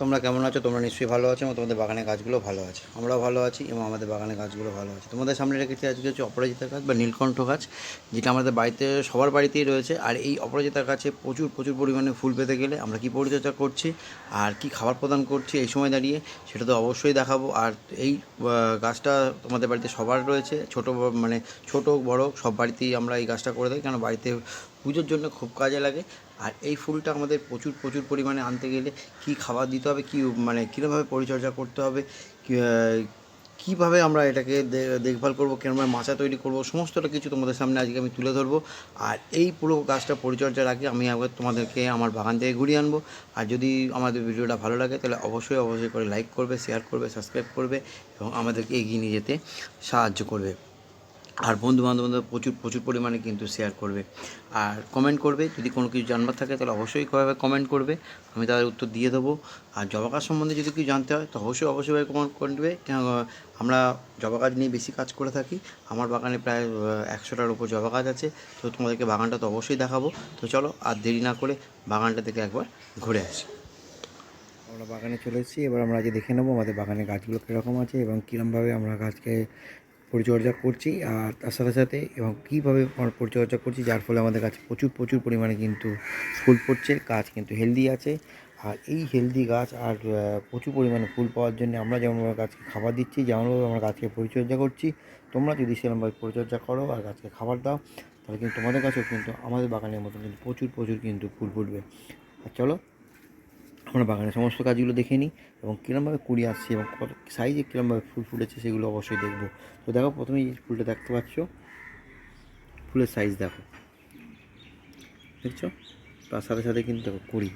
তোমরা কেমন আছো? তোমরা নিশ্চয়ই ভালো আছো এবং তোমাদের বাগানের গাছগুলো ভালো আছে। আমরাও ভালো আছি এবং আমাদের বাগানের গাছগুলো ভালো আছে। তোমাদের সামনে রেখেছি আজকে হচ্ছে অপরাজিতা গাছ বা নীলকণ্ঠ গাছ, যেটা আমাদের বাড়িতে, সবার বাড়িতেই রয়েছে। আর এই অপরাজিতা গাছে প্রচুর প্রচুর পরিমাণে ফুল পেতে গেলে আমরা কি পরিচর্যা করছি, আর কি খাবার প্রদান করছি এই সময় দাঁড়িয়ে, সেটা তো অবশ্যই দেখাবো। আর এই গাছটা তোমাদের বাড়িতে সবার রয়েছে। ছোট মানে ছোট, বড়, সব বাড়িতেই আমরা এই গাছটা করে থাকি কেন বাড়িতে পুজোর জন্য খুব কাজে লাগে। আর এই ফুলটা আমাদের প্রচুর প্রচুর পরিমাণে আনতে গেলে কি খাবার দিতে হবে, কি মানে কীরকমভাবে পরিচর্যা করতে হবে কীভাবে আমরা এটাকে দেখভাল করব, কেরমভাবে মাচা তৈরি করব, সমস্তটা কিছু তোমাদের সামনে আজকে আমি তুলে ধরবো। আর এই পুরো গাছটা পরিচর্যার আগে আমি একবার তোমাদেরকে আমার বাগান থেকে ঘুরিয়ে আনব। আর যদি আমাদের ভিডিওটা ভালো লাগে, তাহলে অবশ্যই অবশ্যই করে লাইক করবে শেয়ার করবে সাবস্ক্রাইব করবে এবং আমাদেরকে এগিয়ে নিয়ে যেতে সাহায্য করবে। আর বন্ধু বান্ধবদের প্রচুর প্রচুর পরিমাণে কিন্তু শেয়ার করবে। আর কমেন্ট করবে, যদি কোনো কিছু জানবার থাকে তাহলে অবশ্যই কীভাবে কমেন্ট করবে, আমি তাদের উত্তর দিয়ে দেবো। আর জবা গাছ সম্বন্ধে যদি কিছু জানতে হয় তো অবশ্যই অবশ্যই কমেন্ট করবে। আমরা জবা গাছ নিয়ে বেশি কাজ করে থাকি। আমার বাগানে প্রায় একশোটার উপর জবা গাছ আছে। তো তোমাদেরকে বাগানটা তো অবশ্যই দেখাবো। তো চলো, আর দেরি না করে বাগানটা থেকে একবার ঘুরে আসি। আমরা বাগানে চলে এসেছি। এবার আমরা আজকে দেখে নেব আমাদের বাগানে গাছগুলো কীরকম আছে এবং কীরকমভাবে আমরা গাছকে পরিচর্যা করছি আর তার সাথে সাথে এবং কীভাবে পরিচর্যা করছি, যার ফলে আমাদের কাছে প্রচুর প্রচুর পরিমাণে কিন্তু ফুল পড়ছে, গাছ কিন্তু হেলদি আছে। আর এই হেলদি গাছ আর প্রচুর পরিমাণে ফুল পাওয়ার জন্য আমরা যেমনভাবে গাছকে খাবার দিচ্ছি যেমনভাবে আমরা গাছকে পরিচর্যা করছি, তোমরা যদি সেরকমভাবে পরিচর্যা করো আর গাছকে খাবার দাও, তাহলে কিন্তু তোমাদের কাছেও কিন্তু আমাদের বাগানের মতন কিন্তু প্রচুর প্রচুর কিন্তু ফুল ফুটবে। আর চলো আমরা বাগানের সমস্ত কাজগুলো দেখে নিই এবং কীরমভাবে কুড়ি আসছে এবং কত সাইজে কীরমভাবে ফুল ফুটেছে সেগুলো অবশ্যই দেখব। তো দেখো প্রথমেই ফুলটা দেখতে পাচ্ছ, ফুলের সাইজ দেখো। দেখছ? তার সাথে সাথে কিন্তু দেখো কুড়ি।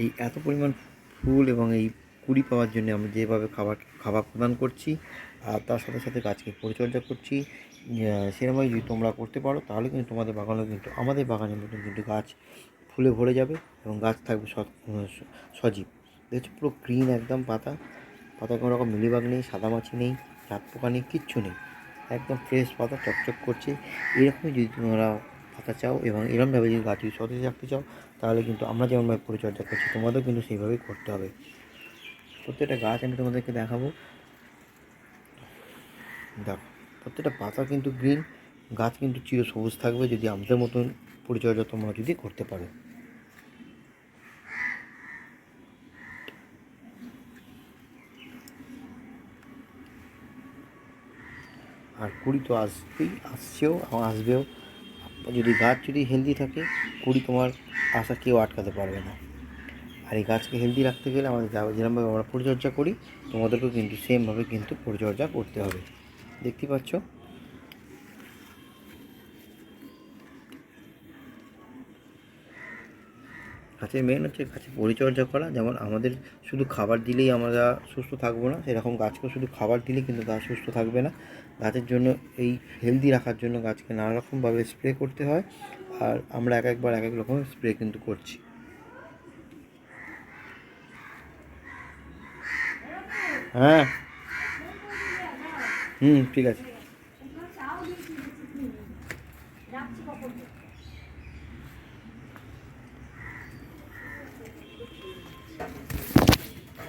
এই এত পরিমাণ ফুল এবং এই কুড়ি পাওয়ার জন্য আমরা যেভাবে খাবার খাবার প্রদান করছি, আর তার সাথে সাথে গাছকে পরিচর্যা করছি সেরকমভাবে যদি তোমরা করতে পারো, তাহলে কিন্তু তোমাদের বাগানেও কিন্তু, আমাদের বাগানের মতন কিন্তু গাছ ফুলে ভরে যাবে এবং গাছ থাকবে সজীব। দেখছ পুরো গ্রিন একদম পাতা। পাতা কোনো রকম মিলিবাগ নেই সাদামাছি নেই, জাত পোকা নেই, কিচ্ছু নেই। একদম ফ্রেশ পাতা, চকচক করছে। এরকমই যদি তোমরা পাতা চাও এবং এরকমভাবে যদি গাছ যদি সতেজ রাখতে চাও, তাহলে কিন্তু আমরা যেমনভাবে পরিচর্যা করছি, তোমাদেরও কিন্তু সেইভাবেই করতে হবে। প্রত্যেকটা গাছ আমি তোমাদেরকে দেখাবো। দেখো, প্রত্যেকটা পাতা কিন্তু গ্রিন গাছ কিন্তু চির সবুজ থাকবে যদি আমাদের মতন পরিচর্যা তোমরা যদি করতে পারো। আর কুড়ি তো আসবেই, আসছেও, আসবেও। যদি গাছ যদি হেলদি থাকে, কুড়ি তোমার আশা কেউ আটকাতে পারবে না। আর এই গাছকে হেলদি রাখতে গেলে আমাদের যেরকমভাবে আমরা পরিচর্যা করি, তোমাদেরকেও কিন্তু সেমভাবে কিন্তু পরিচর্যা করতে হবে। দেখতে পাচ্ছ? গাছের মেন হচ্ছে গাছের পরিচর্যা করা। যেমন আমাদের শুধু খাবার দিলেই আমরা সুস্থ থাকব না, সেরকম গাছকেও শুধু খাবার দিলেই কিন্তু গাছ সুস্থ থাকবে না। গাছের জন্য এই হেলদি রাখার জন্য গাছকে নানা রকমভাবে স্প্রে করতে হয়, আর আমরা এক একবার এক এক রকম স্প্রে কিন্তু করছি। হ্যাঁ। হুম, ঠিক আছে।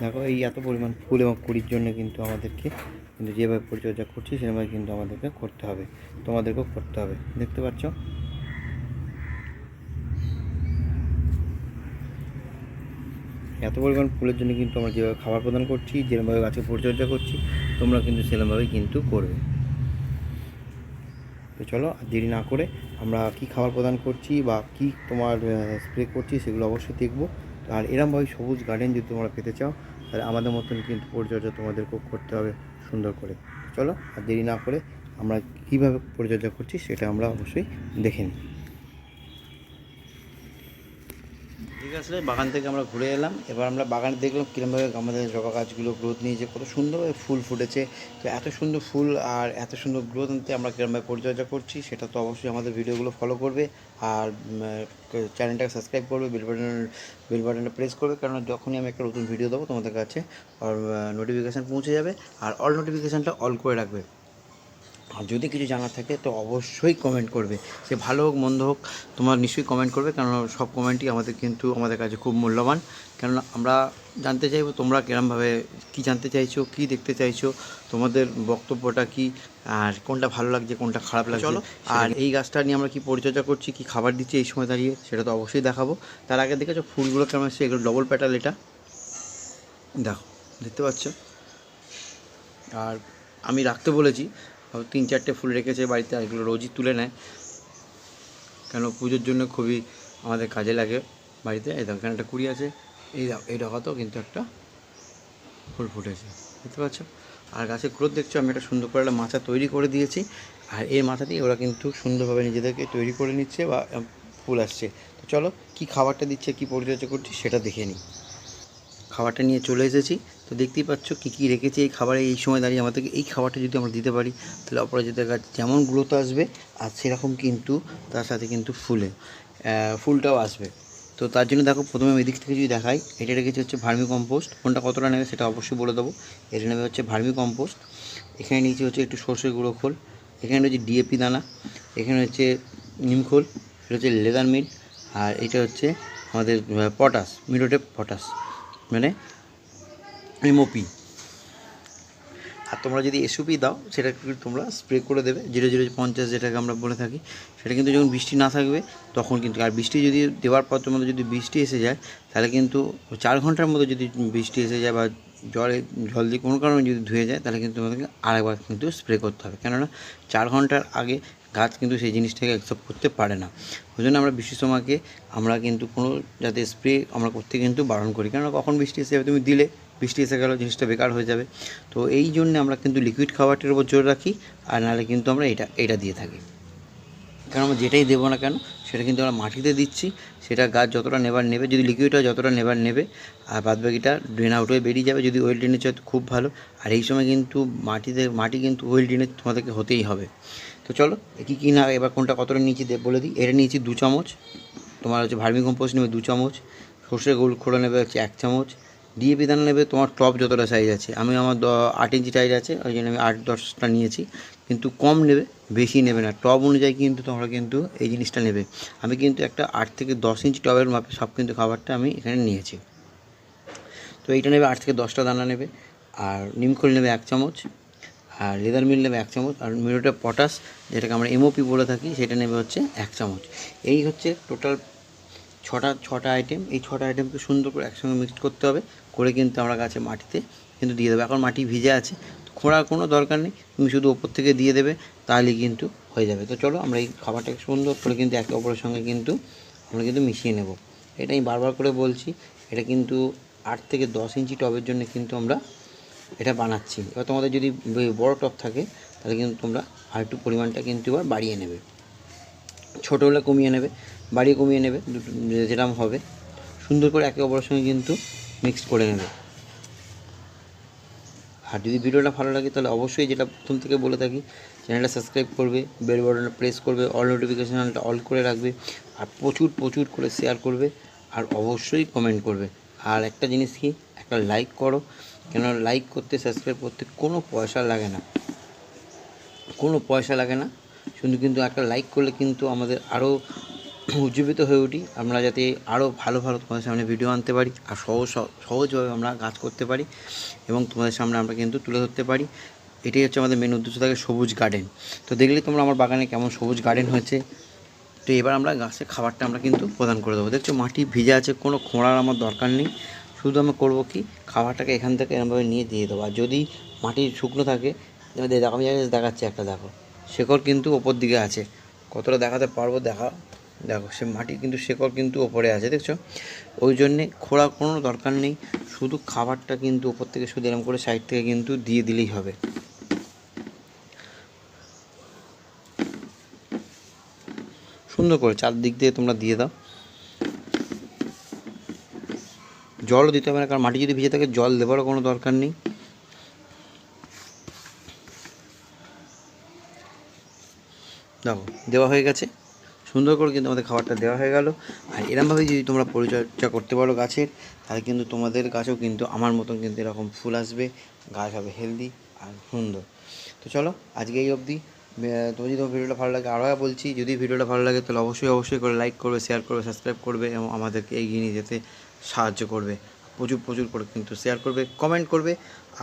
দেখো, এই এত পরিমাণ ফুল এবং কুড়ির জন্য কিন্তু আমাদেরকে কিন্তু যেভাবে পরিচর্যা করছি, সেভাবে কিন্তু আমাদেরকে করতে হবে। তোমাদেরকেও করতে হবে। দেখতে পাচ্ছ? এত পরিমাণ ফুলের জন্য কিন্তু আমরা যেভাবে খাবার প্রদান করছি যেরকমভাবে গাছে পরিচর্যা করছি, তোমরা কিন্তু সেরকমভাবেই কিন্তু করবে। তো চলো দেরি না করে আমরা কি খাবার প্রদান করছি বা কি তোমার স্প্রে করছি সেগুলো অবশ্যই দেখব। আর এরমভাবে সবুজ গার্ডেন যদি তোমরা পেতে চাও তাহলে আমাদের মতন কিন্তু পরিচর্যা তোমাদেরকেও করতে হবে সুন্দর করে। চলো আর দেরি না করে আমরা কীভাবে পরিচর্যা করছি সেটা আমরা অবশ্যই দেখে নিই। আছে বাগান থেকে আমরা ঘুরে এলাম। এবার আমরা বাগানে দেখলাম কীরকমভাবে আমাদের জবা গাছগুলো গ্রোথ নিয়েছে, কত সুন্দরভাবে ফুল ফুটেছে। তো এত সুন্দর ফুল আর এত সুন্দর গ্রোথ আনতে আমরা কীরকমভাবে পরিচর্যা করছি, সেটা তো অবশ্যই আমাদের ভিডিওগুলো ফলো করবে। আর চ্যানেলটাকে সাবস্ক্রাইব করবে বেল বাটন বেল বাটনটা প্রেস করবে, কারণ যখনই আমি একটা নতুন ভিডিও দেবো, তোমাদের কাছে নোটিফিকেশান পৌঁছে যাবে। আর অল নোটিফিকেশানটা অল করে রাখবে। আর যদি কিছু জানার থাকে তো অবশ্যই কমেন্ট করবে। সে ভালো হোক মন্দ হোক তোমার নিশ্চয়ই কমেন্ট করবে কারণ সব কমেন্টই আমাদের কিন্তু আমাদের কাছে খুব মূল্যবান। কেননা আমরা জানতে চাইব তোমরা কিরমভাবে কী জানতে চাইছো কী দেখতে চাইছো তোমাদের বক্তব্যটা কি আর কোনটা ভালো লাগছে কোনটা খারাপ লাগছে। চলো, আর এই গাছটা নিয়ে আমরা কি পরিচর্যা করছি কি খাবার দিচ্ছি এই সময় দাঁড়িয়ে সেটা তো অবশ্যই দেখাবো। তার আগে দেখেছ ফুলগুলো কেমন এসছে? এগুলো ডবল প্যাটাল এটা। দেখো দেখতে পাচ্ছ? আর আমি রাখতে বলেছি তিন চারটে ফুল রেখেছে বাড়িতে, আর এগুলো রোজই তুলে নেয়। কেন? পুজোর জন্য খুবই আমাদের কাজে লাগে বাড়িতে। এই দেখো, এখানে একটা কুড়ি আছে। এই এই দেখাতেও কিন্তু একটা ফুল ফুটেছে। দেখতে পাচ্ছ? আর গাছের গ্রোথ দেখছ? আমি একটা সুন্দর করে একটা মাচা তৈরি করে দিয়েছি। আর এই মাথা দিয়ে ওরা কিন্তু সুন্দরভাবে নিজেদেরকে তৈরি করে নিচ্ছে বা ফুল আসছে। তো চলো, কি খাবারটা দিচ্ছে, কি পরিচর্যা করছি, সেটা দেখে নিই। খাবারটা নিয়ে চলে এসেছি। তো দেখতেই পাচ্ছ কী কী রেখেছে এই খাবারে। এই সময় দাঁড়িয়ে আমাদেরকে এই খাবারটা যদি আমরা দিতে পারি, তাহলে অপরাজিতার গাছ যেমন গ্রোথ আসবে, আর সেরকম কিন্তু তার সাথে কিন্তু ফুলে ফুলটাও আসবে। তো তার জন্য দেখো, প্রথমে আমি এদিক থেকে যদি দেখাই, এটা রেখেছি হচ্ছে ভার্মি কম্পোস্ট। কোনটা কতটা নেবে সেটা অবশ্যই বলে দেবো। এটা নেবে হচ্ছে ভার্মি কম্পোস্ট। এখানে নিচে হচ্ছে একটু সর্ষে গুঁড়ো খোল। এখানে রয়েছে ডিএপি দানা। এখানে হচ্ছে নিমখোল এটা হচ্ছে লেদার মিল আর এটা হচ্ছে আমাদের পটাশ, মিরোটেপ পটাশ। মানে এমওপি আর তোমরা যদি এসওপি দাও, সেটা কিন্তু তোমরা স্প্রে করে দেবে, জিরো জিরো পঞ্চাশ যেটাকে আমরা বলে থাকি, সেটা কিন্তু যখন বৃষ্টি না থাকবে, তখন কিন্তু, আর বৃষ্টি যদি দেওয়ার পর তোমাদের যদি বৃষ্টি এসে যায়, তাহলে কিন্তু চার ঘণ্টার মধ্যে যদি বৃষ্টি এসে যায় বা জলে, জল দিয়ে কোনো কারণে যদি ধুয়ে যায়, তাহলে কিন্তু তোমাদেরকে আরেকবার কিন্তু স্প্রে করতে হবে। কেননা চার ঘণ্টার আগে গাছ কিন্তু সেই জিনিসটাকে অ্যাকসেপ্ট করতে পারে না। ওই জন্য আমরা বৃষ্টির সময়কে আমরা কিন্তু কোনো যাতে স্প্রে আমরা করতে কিন্তু বারণ করি। কেননা কখন বৃষ্টি এসে যাবে তুমি দিলে বৃষ্টি এসে গেল, জিনিসটা বেকার হয়ে যাবে। তো এই জন্য আমরা কিন্তু লিকুইড খাবারটির উপর জোর রাখি, আর নাহলে কিন্তু আমরা এটা এটা দিয়ে থাকি। কারণ আমরা যেটাই দেবো না কেন, সেটা কিন্তু আমরা মাটিতে দিচ্ছি, সেটা গাছ যতটা নেবার নেবে, যদি লিকুইড হয় যতটা নেবার নেবে, আর বাদবাকিটা ড্রেন আউট হয়ে বেরিয়ে যাবে, যদি ওয়েল ড্রেনেজ হয় খুব ভালো। আর এই সময় কিন্তু মাটিতে, মাটি কিন্তু ওয়েল ড্রেনেজ তোমাদেরকে হতেই হবে। তো চলো কী কী না, এবার কোনটা কতটা নিয়েছি বলে দিই। এটা নিয়েছি দু চামচ। তোমার হচ্ছে ভার্মি কম্পোস্ট নেবে দু চামচ। সর্ষে গোল খোড়া নেবে হচ্ছে এক চামচ। ডিএপি দানা নেবে, তোমার টপ যতটা সাইজ আছে। আমি আমার আট ইঞ্চি সাইজ আছে, ওই জন্য আমি আট দশটা নিয়েছি। কিন্তু কম নেবে, বেশি নেবে না। টব অনুযায়ী কিন্তু তোমরা কিন্তু এই জিনিসটা নেবে। আমি কিন্তু একটা আট থেকে দশ ইঞ্চি টবের মাপে সব কিন্তু খাবারটা আমি এখানে নিয়েছি। তো এইটা নেবে, আট থেকে দশটা দানা নেবে। আর নিমখোল নেবে এক চামচ। আর লেদার মিল নেবে এক চামচ। আর মিরোটা পটাশ যেটাকে আমরা এমওপি বলে থাকি, সেটা নেবে হচ্ছে এক চামচ। এই হচ্ছে টোটাল ছটা ছটা আইটেম এই ছটা আইটেমকে সুন্দর করে একসঙ্গে মিক্সড করতে হবে, করে কিন্তু আমরা গাছে মাটিতে কিন্তু দিয়ে দেবো। এখন মাটি ভিজে আছে খোঁড়ার কোনো দরকার নেই, তুমি শুধু ওপর থেকে দিয়ে দেবে, তাহলেই কিন্তু হয়ে যাবে। তো চলো আমরা এই খাবারটাকে সুন্দর করে কিন্তু একে অপরের সঙ্গে কিন্তু আমরা কিন্তু মিশিয়ে নেব। এটা আমি বারবার করে বলছি, এটা কিন্তু আট থেকে দশ ইঞ্চি টবের জন্য কিন্তু আমরা এটা বানাচ্ছি। এবার তোমাদের যদি বড় টব থাকে, তাহলে কিন্তু তোমরা আর একটু পরিমাণটা কিন্তু এবার বাড়িয়ে নেবে। ছোটো হলে কমিয়ে নেবে। বাড়িয়ে কমিয়ে নেবে, দুটো যেরকম হবে। সুন্দর করে একে অপরের সঙ্গে কিন্তু মিক্সড করে নেবে। আর যদি ভিডিওটা ভালো লাগে, তাহলে অবশ্যই যেটা প্রথম থেকে বলে থাকি, চ্যানেলটা সাবস্ক্রাইব করবে বেল বাটনটা প্রেস করবে অল নোটিফিকেশানটা অল করে রাখবে, আর প্রচুর প্রচুর করে শেয়ার করবে, আর অবশ্যই কমেন্ট করবে। আর একটা জিনিস কি, একটা লাইক করো। কেন লাইক করতে সাবস্ক্রাইব করতে কোনো পয়সা লাগে না। কোনো পয়সা লাগে না। শুধু কিন্তু একটা লাইক করলে কিন্তু আমাদের আরও উজ্জীবিত হয়ে উঠি। আমরা যাতে আরও ভালো ভালো তোমাদের সামনে ভিডিও আনতে পারি আর সহজ সহজভাবে আমরা কাজ করতে পারি এবং তোমাদের সামনে আমরা কিন্তু তুলে ধরতে পারি। এটাই হচ্ছে আমাদের মেন উদ্দেশ্য থাকে সবুজ গার্ডেন তো দেখলে তোমরা আমার বাগানে কেমন সবুজ গার্ডেন হয়েছে। তো এবার আমরা গাছে খাবারটা আমরা কিন্তু প্রদান করে দেবো। দেখছ মাটি ভিজে আছে, কোনো খোঁড়ার আমার দরকার নেই। শুধু আমি করব কি? খাবারটাকে এখান থেকে এরমভাবে নিয়ে দিয়ে দেবো। আর যদি মাটি শুকনো থাকে, আমি দেখাচ্ছি একটা, দেখো। শেকড় কিন্তু ওপর দিকে আছে। কতটা দেখাতে পারব দেখা দেখো, সে মাটি কিন্তু শেকড় কিন্তু ওপরে আছে, দেখছ? ওই জন্যে খোঁড়া কোনো দরকার নেই, শুধু খাবারটা কিন্তু ওপর থেকে শুধু এরকম করে সাইড থেকে কিন্তু দিয়ে দিলেই হবে। সুন্দর করে চারদিক দিয়ে তোমরা দিয়ে দাও। জলও দিতে হবে না, কারণ মাটি যদি ভিজে থাকে, জল দেওয়ারও কোনো দরকার নেই। দেখো, দেওয়া হয়ে গেছে। সুন্দর করে কিন্তু আমাদের খাবারটা দেওয়া হয়ে গেল। আর এরমভাবে যদি তোমরা পরিচর্যা করতে পারো গাছের, তাহলে কিন্তু তোমাদের গাছেও কিন্তু আমার মতন কিন্তু এরকম ফুল আসবে। গাছ হবে হেলদি আর সুন্দর। তো চলো, আজকে এই অবধি। তো যদি তোমার ভিডিওটা ভালো লাগে, আরও বলছি, যদি ভিডিওটা ভালো লাগে, তাহলে অবশ্যই অবশ্যই করে লাইক করবে শেয়ার করবে সাবস্ক্রাইব করবে এবং আমাদেরকে এগিয়ে নিয়ে যেতে সাহায্য করবে। প্রচুর প্রচুর করে কিন্তু শেয়ার করবে কমেন্ট করবে,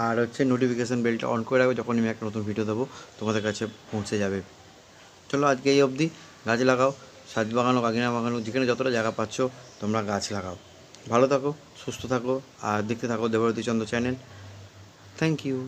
আর হচ্ছে নোটিফিকেশান বেলটা অন করে রাখবে যখন আমি একটা নতুন ভিডিও দেবো, তোমাদের কাছে পৌঁছে যাবে। চলো, আজকে এই অবধি। গাছ লাগাও সাজ বাগানো কাকিনা বাগানো যেখানে যতটা জায়গা পাচ্ছ, তোমরা গাছ লাগাও। ভালো থাকো, সুস্থ থাকো, আর দেখতে থাকো Debarati Chandra channel. Thank you